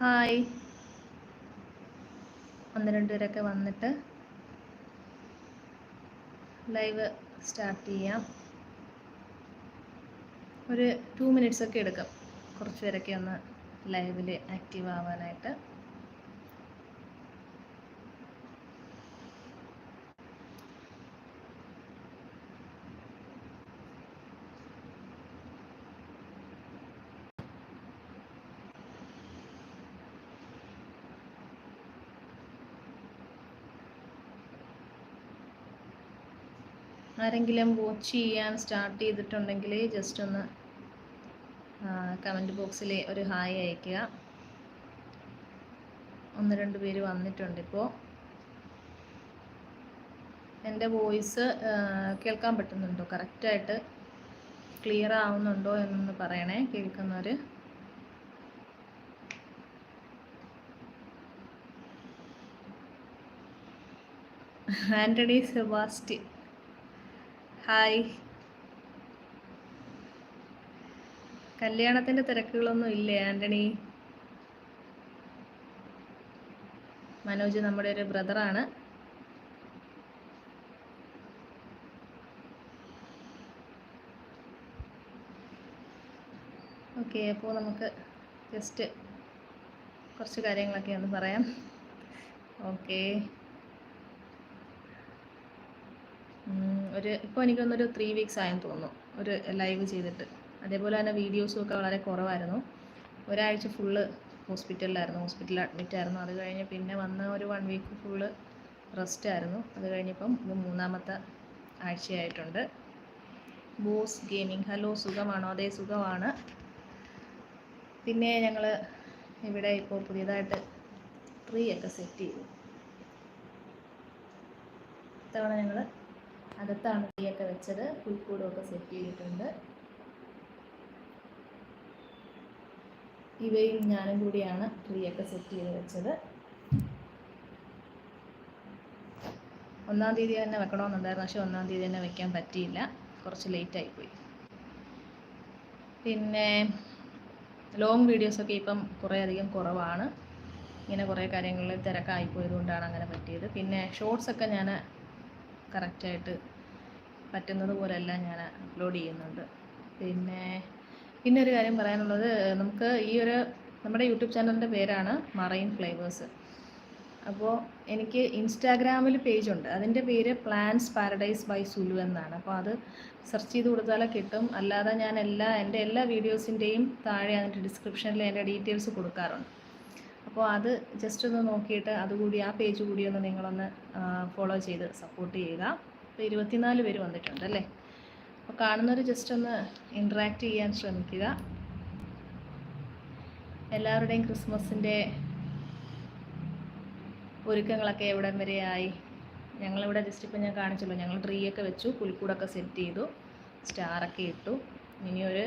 Hi. ഒന്ന് രണ്ട് പേരൊക്കെ വന്നിട്ട് ലൈവ് സ്റ്റാർട്ട് ചെയ്യാം. ഒരു ടു മിനിറ്റ്സ് ഒക്കെ എടുക്കും. കുറച്ച് പേരൊക്കെ ഒന്ന് ലൈവിൽ ആക്റ്റീവ് ആവാനായിട്ട്. ആരെങ്കിലും വാച്ച് ചെയ്യാൻ സ്റ്റാർട്ട് ചെയ്തിട്ടുണ്ടെങ്കിൽ ജസ്റ്റ് ഒന്ന് കമന്റ് ബോക്സിൽ ഒരു ഹായ് അയക്കുക ഒന്ന് രണ്ട് പേര് വന്നിട്ടുണ്ട് ഇപ്പോൾ എന്റെ വോയിസ് കേൾക്കാൻ പറ്റുന്നുണ്ടോ? കറക്റ്റായിട്ട് ക്ലിയർ ആവുന്നുണ്ടോ എന്നൊന്ന് പറയണേ കേൾക്കുന്നവർ ആന്റണി സെബാസ്റ്റ്യൻ. ഹായ്. കല്യാണത്തിന്റെ തിരക്കുകളൊന്നും ഇല്ലേ ആന്റണി? മനോജ് നമ്മുടെ ഒരു ബ്രദറാണ് ഓക്കെ അപ്പോൾ നമുക്ക് ജസ്റ്റ് കുറച്ച് കാര്യങ്ങളൊക്കെ ഒന്ന് പറയാം. ഓക്കെ. ഒരു ഇപ്പോൾ എനിക്കൊന്നൊരു ത്രീ വീക്സ് ആയെന്ന് തോന്നുന്നു. ഒരു ലൈവ് ചെയ്തിട്ട്. അതേപോലെ തന്നെ വീഡിയോസും ഒക്കെ വളരെ കുറവായിരുന്നു. ഒരാഴ്ച ഫുള്ള് ഹോസ്പിറ്റലിലായിരുന്നു ഹോസ്പിറ്റലിൽ അഡ്മിറ്റ് ആയിരുന്നു. അത് കഴിഞ്ഞ് പിന്നെ വന്ന ഒരു വൺ വീക്ക് ഫുള്ള് റെസ്റ്റ് ആയിരുന്നു. അത് കഴിഞ്ഞപ്പം മൂന്നാമത്തെ ആഴ്ചയായിട്ടുണ്ട്. ബോസ് ഗെയിമിംഗ് ഹലോ സുഖമാണോ? അതേ സുഖമാണ്. പിന്നെ ഞങ്ങൾ ഇവിടെ ഇപ്പോൾ പുതിയതായിട്ട് ട്രീ ഒക്കെ സെറ്റ് ചെയ്തു. ഇത്തവണ ഞങ്ങൾ അകത്താണ് തീയൊക്കെ വെച്ചത്. പുൽക്കൂടും ഒക്കെ സെറ്റ് ചെയ്തിട്ടുണ്ട്. ഇവയും ഞാനും കൂടിയാണ് ട്രീയൊക്കെ സെറ്റ് ചെയ്ത് വെച്ചത്. ഒന്നാം തീയതി തന്നെ വെക്കണമെന്നുണ്ടായിരുന്നു. പക്ഷെ ഒന്നാം തീയതി തന്നെ വെക്കാൻ പറ്റിയില്ല. കുറച്ച് ലേറ്റ് ആയിപ്പോയി. പിന്നെ ലോങ് വീഡിയോസൊക്കെ ഇപ്പം കുറേ അധികം കുറവാണ്. ഇങ്ങനെ കുറേ കാര്യങ്ങളിൽ തിരക്കായിപ്പോയതുകൊണ്ടാണ് അങ്ങനെ പറ്റിയത്. പിന്നെ ഷോർട്സൊക്കെ ഞാൻ കറക്റ്റായിട്ട് പറ്റുന്നത് പോലെല്ലാം ഞാൻ അപ്ലോഡ് ചെയ്യുന്നുണ്ട് പിന്നെ പിന്നെ ഒരു കാര്യം പറയാനുള്ളത് നമുക്ക് ഈ ഒരു നമ്മുടെ യൂട്യൂബ് ചാനലിന്റെ പേരാണ് മറൈൻ ഫ്ലേവേഴ്സ്. അപ്പോൾ എനിക്ക് ഇൻസ്റ്റാഗ്രാമിൽ പേജുണ്ട് അതിന്റെ പേര് പ്ലാൻസ് പാരഡൈസ് ബൈ സുലു എന്നാണ്. അപ്പോൾ അത് സെർച്ച് ചെയ്ത് കൊടുത്താലേ കിട്ടും. അല്ലാതെ ഞാൻ എല്ലാ എന്റെ എല്ലാ വീഡിയോസിന്റെയും താഴെ അതിന്റെ ഡിസ്ക്രിപ്ഷനിൽ എന്റെ ഡീറ്റെയിൽസ് കൊടുക്കാറുണ്ട്. അപ്പോൾ അത് ജസ്റ്റ് ഒന്ന് നോക്കിയിട്ട് അതുകൂടി ആ പേജ് കൂടി ഒന്ന് നിങ്ങളൊന്ന് ഫോളോ ചെയ്ത് സപ്പോർട്ട് ചെയ്യുക. ഇപ്പോൾ ഇരുപത്തിനാല് പേര് വന്നിട്ടുണ്ട് അല്ലേ? അപ്പോൾ കാണുന്നവർ ജസ്റ്റ് ഒന്ന് ഇൻട്രാക്ട് ചെയ്യാൻ ശ്രമിക്കുക. എല്ലാവരുടെയും ക്രിസ്മസിന്റെ ഒരുക്കങ്ങളൊക്കെ എവിടം വരെയായി ഞങ്ങളിവിടെ ജസ്റ്റ് ഇപ്പോൾ ഞാൻ കാണിച്ചല്ലോ ഞങ്ങൾ ട്രീ ഒക്കെ വെച്ചു പുൽക്കൂടൊക്കെ സെറ്റ് ചെയ്തു സ്റ്റാറൊക്കെ ഇട്ടു. ഇനി ഒരു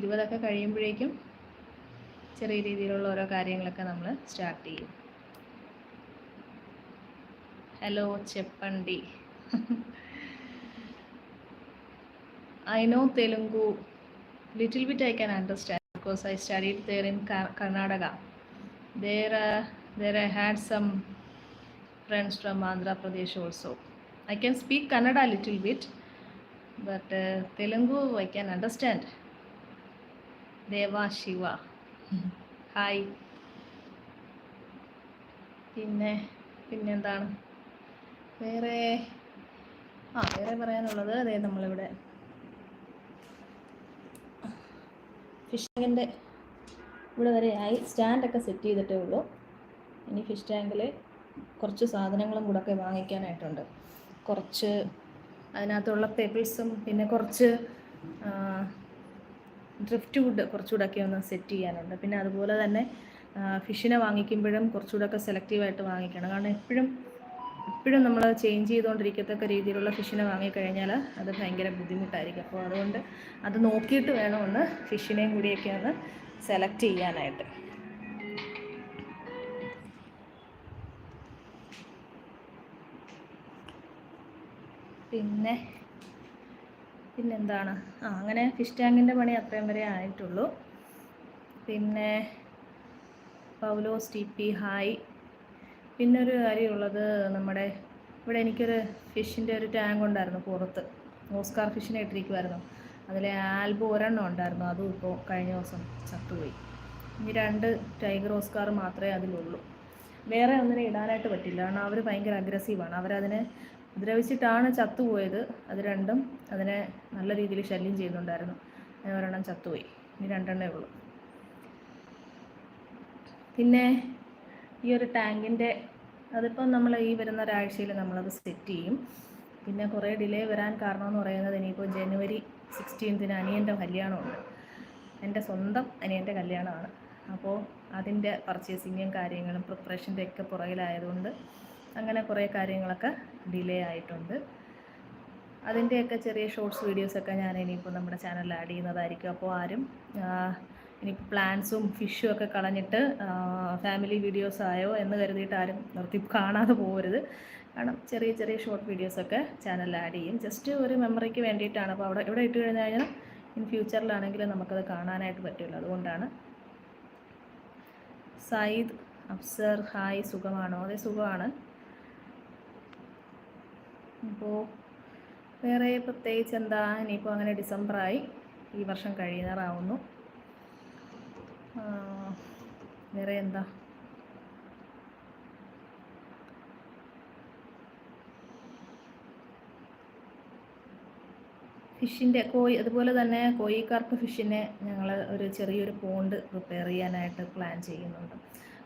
ഇരുപതൊക്കെ കഴിയുമ്പോഴേക്കും ചെറിയ രീതിയിലുള്ള ഓരോ കാര്യങ്ങളൊക്കെ നമ്മൾ സ്റ്റാർട്ട് ചെയ്യും hello ചെപ്പണ്ടി I know Telugu little bit I can understand because I studied there in Karnataka there uh, there I had some friends from Andhra Pradesh also. I can speak Kannada a little bit, but uh, Telugu I. Hi. പിന്നെ പിന്നെന്താണ്? വേറെ ആ വേറെ പറയാനുള്ളത് അതെ നമ്മളിവിടെ fish ടാങ്കിന്റെ ഇവിടെ വരെയായി സ്റ്റാൻഡൊക്കെ സെറ്റ് ചെയ്തിട്ടേ ഉള്ളൂ. ഇനി ഫിഷ് ടാങ്കിൽ കുറച്ച് സാധനങ്ങളും കൂടെ ഒക്കെ വാങ്ങിക്കാനായിട്ടുണ്ട്. കുറച്ച് അതിനകത്തുള്ള പെബിൾസും പിന്നെ കുറച്ച് ഡ്രിഫ്റ്റ് വുഡ് കുറച്ചുകൂടെ ഒക്കെ ഒന്ന് സെറ്റ് ചെയ്യാനുണ്ട്. പിന്നെ അതുപോലെ തന്നെ ഫിഷിനെ വാങ്ങിക്കുമ്പോഴും കുറച്ചുകൂടെ ഒക്കെ സെലക്റ്റീവായിട്ട് വാങ്ങിക്കണം. കാരണം എപ്പോഴും എപ്പോഴും നമ്മൾ ചേഞ്ച് ചെയ്തുകൊണ്ടിരിക്കത്തക്ക രീതിയിലുള്ള ഫിഷിനെ വാങ്ങിക്കഴിഞ്ഞാൽ അത് ഭയങ്കര ബുദ്ധിമുട്ടായിരിക്കും. അപ്പോൾ അതുകൊണ്ട് അത് നോക്കിയിട്ട് വേണം ഒന്ന് ഫിഷിനെയും കൂടിയൊക്കെ ഒന്ന് സെലക്ട് ചെയ്യാനായിട്ട്. പിന്നെ പിന്നെന്താണ്? ആ അങ്ങനെ ഫിഷ് ടാങ്കിന്റെ പണി അത്രയും വരെ ആയിട്ടുള്ളൂ. പിന്നെ പൗലോസ് ടി ഹായ്. പിന്നെ ഒരു കാര്യമുള്ളത് നമ്മുടെ ഇവിടെ എനിക്കൊരു ഫിഷിന്റെ ഒരു ടാങ്ക് ഉണ്ടായിരുന്നു പുറത്ത്. ഓസ്കാർ ഫിഷിനെ ഇട്ടിരിക്കുമായിരുന്നു അതിലെ ആൽബം ഒരെണ്ണം ഉണ്ടായിരുന്നു. അതും ഇപ്പോൾ കഴിഞ്ഞ ദിവസം ചത്തുപോയി. ഇനി രണ്ട് ടൈഗർ ഓസ്കാർ മാത്രമേ അതിലുള്ളൂ. വേറെ ഒന്നിനെ ഇടാനായിട്ട് പറ്റില്ല. കാരണം അവർ ഭയങ്കര അഗ്രസീവാണ് അവരതിനെ ഉപദ്രവിച്ചിട്ടാണ് ചത്തുപോയത്. അത് രണ്ടും അതിനെ നല്ല രീതിയിൽ ശല്യം ചെയ്യുന്നുണ്ടായിരുന്നു. അങ്ങനെ ഒരെണ്ണം ചത്തുപോയി. ഇനി രണ്ടെണ്ണേ ഉള്ളൂ. പിന്നെ ഈ ഒരു ടാങ്കിന്റെ അതിപ്പം നമ്മൾ ഈ വരുന്ന ഒരാഴ്ചയിൽ നമ്മളത് സെറ്റ് ചെയ്യും. പിന്നെ കുറേ ഡിലേ വരാൻ കാരണം എന്ന് പറയുന്നത് ഇനിയിപ്പോൾ ജനുവരി സിക്സ്റ്റീൻത്തിന് അനിയന്റെ കല്യാണമുണ്ട്. എന്റെ സ്വന്തം അനിയന്റെ കല്യാണമാണ്. അപ്പോൾ അതിന്റെ പർച്ചേസിങ്ങും കാര്യങ്ങളും പ്രിപ്പറേഷന്റെ ഒക്കെ പുറകിലായതുകൊണ്ട് അങ്ങനെ കുറേ കാര്യങ്ങളൊക്കെ ഡിലേ ആയിട്ടുണ്ട്. അതിന്റെയൊക്കെ ചെറിയ ഷോർട്സ് വീഡിയോസൊക്കെ ഞാൻ ഇനിയിപ്പോൾ നമ്മുടെ ചാനലിൽ ആഡ് ചെയ്യുന്നതായിരിക്കും. അപ്പോൾ ആരും ഇനിയിപ്പോൾ പ്ലാൻസും ഫിഷും ഒക്കെ കളഞ്ഞിട്ട് ഫാമിലി വീഡിയോസ് ആയോ എന്ന് കരുതിയിട്ട് ആരും നിർത്തി കാണാതെ പോകരുത്. കാരണം ചെറിയ ചെറിയ ഷോർട്ട് വീഡിയോസൊക്കെ ചാനലിൽ ആഡ് ചെയ്യും. ജസ്റ്റ് ഒരു മെമ്മറിക്ക് വേണ്ടിയിട്ടാണ്. അപ്പോൾ അവിടെ ഇവിടെ ഇട്ട് കഴിഞ്ഞ് കഴിഞ്ഞാൽ ഇൻ ഫ്യൂച്ചറിലാണെങ്കിലും നമുക്കത് കാണാനായിട്ട് പറ്റുള്ളൂ. അതുകൊണ്ടാണ്. സയ്യിദ് അഫ്സർ ഹായ് സുഖമാണോ? അതെ സുഖമാണ്. അപ്പോൾ വേറെ പ്രത്യേകിച്ച് എന്താ ഇനിയിപ്പോൾ അങ്ങനെ ഡിസംബറായി ഈ വർഷം കഴിയാറാവുന്നു. വേറെ എന്താ? ഫിഷിന്റെ കോഴി അതുപോലെ തന്നെ കോഴിക്കാർക്ക് ഫിഷിനെ ഞങ്ങൾ ഒരു ചെറിയൊരു പോണ്ട് പ്രിപ്പയർ ചെയ്യാനായിട്ട് പ്ലാൻ ചെയ്യുന്നുണ്ട്.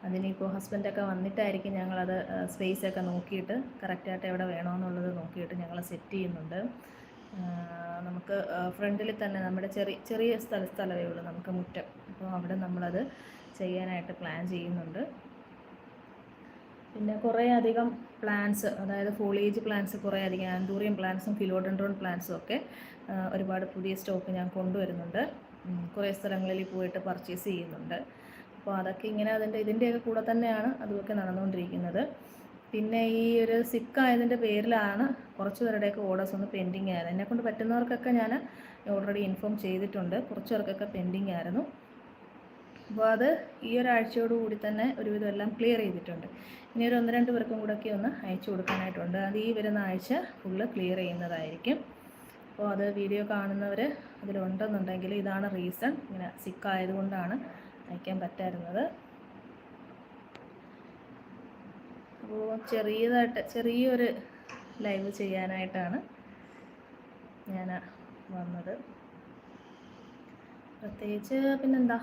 അതിനിപ്പോൾ ഹസ്ബൻഡൊക്കെ വന്നിട്ടായിരിക്കും ഞങ്ങളത് സ്പേസ് ഒക്കെ നോക്കിയിട്ട് കറക്റ്റായിട്ട് എവിടെ വേണമെന്നുള്ളത് നോക്കിയിട്ട് ഞങ്ങൾ സെറ്റ് ചെയ്യുന്നുണ്ട്. നമുക്ക് ഫ്രണ്ടിൽ തന്നെ നമ്മുടെ ചെറിയ ചെറിയ സ്ഥല സ്ഥലമേ ഉള്ളൂ നമുക്ക് മുറ്റം. അപ്പോൾ അവിടെ നമ്മളത് ചെയ്യാനായിട്ട് പ്ലാൻ ചെയ്യുന്നുണ്ട്. പിന്നെ കുറേ അധികം പ്ലാന്റ്സ് അതായത് ഫോളിയേജ് പ്ലാന്റ്സ് കുറേ അധികം ആൻഡൂറിയം പ്ലാന്റ്സും ഫിലോഡൻഡ്രോൺ പ്ലാന്റ്സും ഒക്കെ ഒരുപാട് പുതിയ സ്റ്റോക്ക് ഞാൻ കൊണ്ടുവരുന്നുണ്ട്. കുറേ സ്ഥലങ്ങളിൽ പോയിട്ട് പർച്ചേസ് ചെയ്യുന്നുണ്ട്. അപ്പോൾ അതൊക്കെ ഇങ്ങനെ അതിന്റെ ഇതിന്റെയൊക്കെ കൂടെ തന്നെയാണ് അതുമൊക്കെ നടന്നുകൊണ്ടിരിക്കുന്നത്. പിന്നെ ഈ ഒരു സിക്ക് ആയതിന്റെ പേരിലാണ് കുറച്ച് പേരുടെയൊക്കെ ഓർഡേഴ്സ് ഒന്ന് പെൻഡിങ് ആയത്. എന്നെക്കൊണ്ട് പറ്റുന്നവർക്കൊക്കെ ഞാൻ ഓൾറെഡി ഇൻഫോം ചെയ്തിട്ടുണ്ട്. കുറച്ച് പേർക്കൊക്കെ പെൻഡിങ് ആയിരുന്നു. അപ്പോൾ അത് ഈ ഒരാഴ്ചയോടുകൂടി തന്നെ ഒരുവിധം എല്ലാം ക്ലിയർ ചെയ്തിട്ടുണ്ട്. ഇനി ഒരു ഒന്ന് രണ്ട് പേർക്കും കൂടെയൊക്കെ ഒന്ന് അയച്ചു കൊടുക്കാനായിട്ടുണ്ട്. അത് ഈ വരുന്ന ആഴ്ച ഫുള്ള് ക്ലിയർ ചെയ്യുന്നതായിരിക്കും. അപ്പോൾ അത് വീഡിയോ കാണുന്നവർ അതിലുണ്ടെന്നുണ്ടെങ്കിൽ ഇതാണ് റീസൺ ഇങ്ങനെ സിക്ക് അയക്കാൻ പറ്റായിരുന്നത്. അപ്പോൾ ചെറിയതായിട്ട് ചെറിയൊരു ലൈവ് ചെയ്യാനായിട്ടാണ് ഞാൻ വന്നത്. പ്രത്യേകിച്ച് പിന്നെന്താ?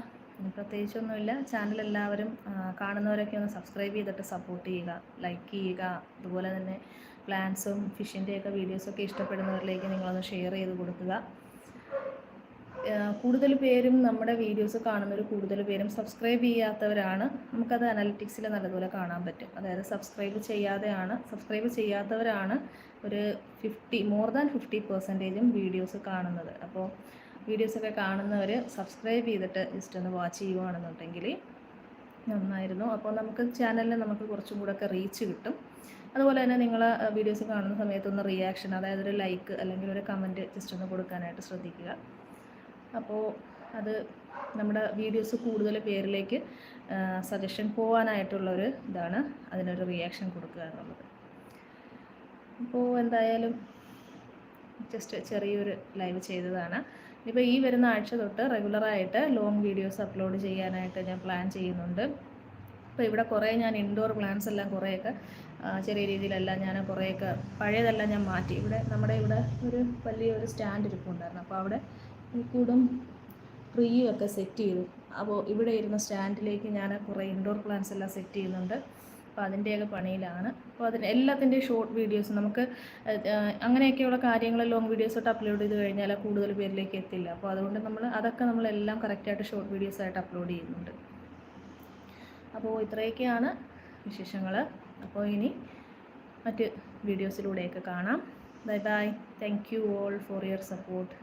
പ്രത്യേകിച്ചൊന്നുമില്ല. ചാനൽ എല്ലാവരും കാണുന്നവരൊക്കെ ഒന്ന് സബ്സ്ക്രൈബ് ചെയ്തിട്ട് സപ്പോർട്ട് ചെയ്യുക ലൈക്ക് ചെയ്യുക. അതുപോലെ തന്നെ പ്ലാൻസും ഫിഷിന്റെയൊക്കെ വീഡിയോസൊക്കെ ഇഷ്ടപ്പെടുന്നവരിലേക്ക് നിങ്ങളൊന്ന് ഷെയർ ചെയ്ത് കൊടുക്കുക. കൂടുതൽ പേരും നമ്മുടെ വീഡിയോസ് കാണുന്നവർ കൂടുതൽ പേരും സബ്സ്ക്രൈബ് ചെയ്യാത്തവരാണ്. നമുക്കത് അനാലിറ്റിക്സിൽ നല്ലതുപോലെ കാണാൻ പറ്റും. അതായത് സബ്സ്ക്രൈബ് ചെയ്യാതെയാണ് സബ്സ്ക്രൈബ് ചെയ്യാത്തവരാണ് ഒരു ഫിഫ്റ്റി മോർ ദാൻ ഫിഫ്റ്റി പെർസെന്റേജും വീഡിയോസ് കാണുന്നത്. അപ്പോൾ വീഡിയോസൊക്കെ കാണുന്നവർ സബ്സ്ക്രൈബ് ചെയ്തിട്ട് ജസ്റ്റ് ഒന്ന് വാച്ച് ചെയ്യുവാണെന്നുണ്ടെങ്കിൽ നന്നായിരുന്നു. അപ്പോൾ നമുക്ക് ചാനലിന് നമുക്ക് കുറച്ചും കൂടെ ഒക്കെ റീച്ച് കിട്ടും. അതുപോലെ തന്നെ നിങ്ങൾ വീഡിയോസ് കാണുന്ന സമയത്തൊന്ന് റിയാക്ഷൻ അതായത് ഒരു ലൈക്ക് അല്ലെങ്കിൽ ഒരു കമന്റ് ജസ്റ്റ് ഒന്ന് കൊടുക്കാനായിട്ട് ശ്രദ്ധിക്കുക. അപ്പോൾ അത് നമ്മുടെ വീഡിയോസ് കൂടുതൽ പേരിലേക്ക് സജഷൻ പോകാനായിട്ടുള്ളൊരു ഇതാണ് അതിനൊരു റിയാക്ഷൻ കൊടുക്കുക എന്നുള്ളത്. അപ്പോൾ എന്തായാലും ജസ്റ്റ് ചെറിയൊരു ലൈവ് ചെയ്തതാണ്. ഇപ്പോൾ ഈ വരുന്ന ആഴ്ച തൊട്ട് റെഗുലറായിട്ട് ലോങ് വീഡിയോസ് അപ്ലോഡ് ചെയ്യാനായിട്ട് ഞാൻ പ്ലാൻ ചെയ്യുന്നുണ്ട്. അപ്പോൾ ഇവിടെ കുറേ ഞാൻ ഇൻഡോർ പ്ലാന്റ്സ് എല്ലാം കുറേയൊക്കെ ചെറിയ രീതിയിലെല്ലാം ഞാൻ കുറേയൊക്കെ പഴയതെല്ലാം ഞാൻ മാറ്റി. ഇവിടെ നമ്മുടെ ഇവിടെ ഒരു വലിയൊരു സ്റ്റാൻഡ് ഇരിപ്പുണ്ടായിരുന്നു. അപ്പോൾ അവിടെ കൂടും ട്രീയും ഒക്കെ സെറ്റ് ചെയ്തു. അപ്പോൾ ഇവിടെ ഇരുന്ന സ്റ്റാൻഡിലേക്ക് ഞാൻ കുറേ ഇൻഡോർ പ്ലാന്റ്സ് എല്ലാം സെറ്റ് ചെയ്യുന്നുണ്ട്. അപ്പോൾ അതിന്റെയൊക്കെ പണിയിലാണ്. അപ്പോൾ അതിന് എല്ലാത്തിന്റെയും ഷോർട്ട് വീഡിയോസ് നമുക്ക് അങ്ങനെയൊക്കെയുള്ള കാര്യങ്ങൾ ലോങ് വീഡിയോസ് ആയിട്ട് അപ്ലോഡ് ചെയ്ത് കഴിഞ്ഞാൽ കൂടുതൽ പേരിലേക്ക് എത്തില്ല. അപ്പോൾ അതുകൊണ്ട് നമ്മൾ അതൊക്കെ നമ്മളെല്ലാം കറക്റ്റായിട്ട് ഷോർട്ട് വീഡിയോസ് ആയിട്ട് അപ്ലോഡ് ചെയ്യുന്നുണ്ട്. അപ്പോൾ ഇത്രയൊക്കെയാണ് വിശേഷങ്ങൾ അപ്പോൾ ഇനി മറ്റ് വീഡിയോസിലൂടെയൊക്കെ കാണാം. Bye bye thank you all for your support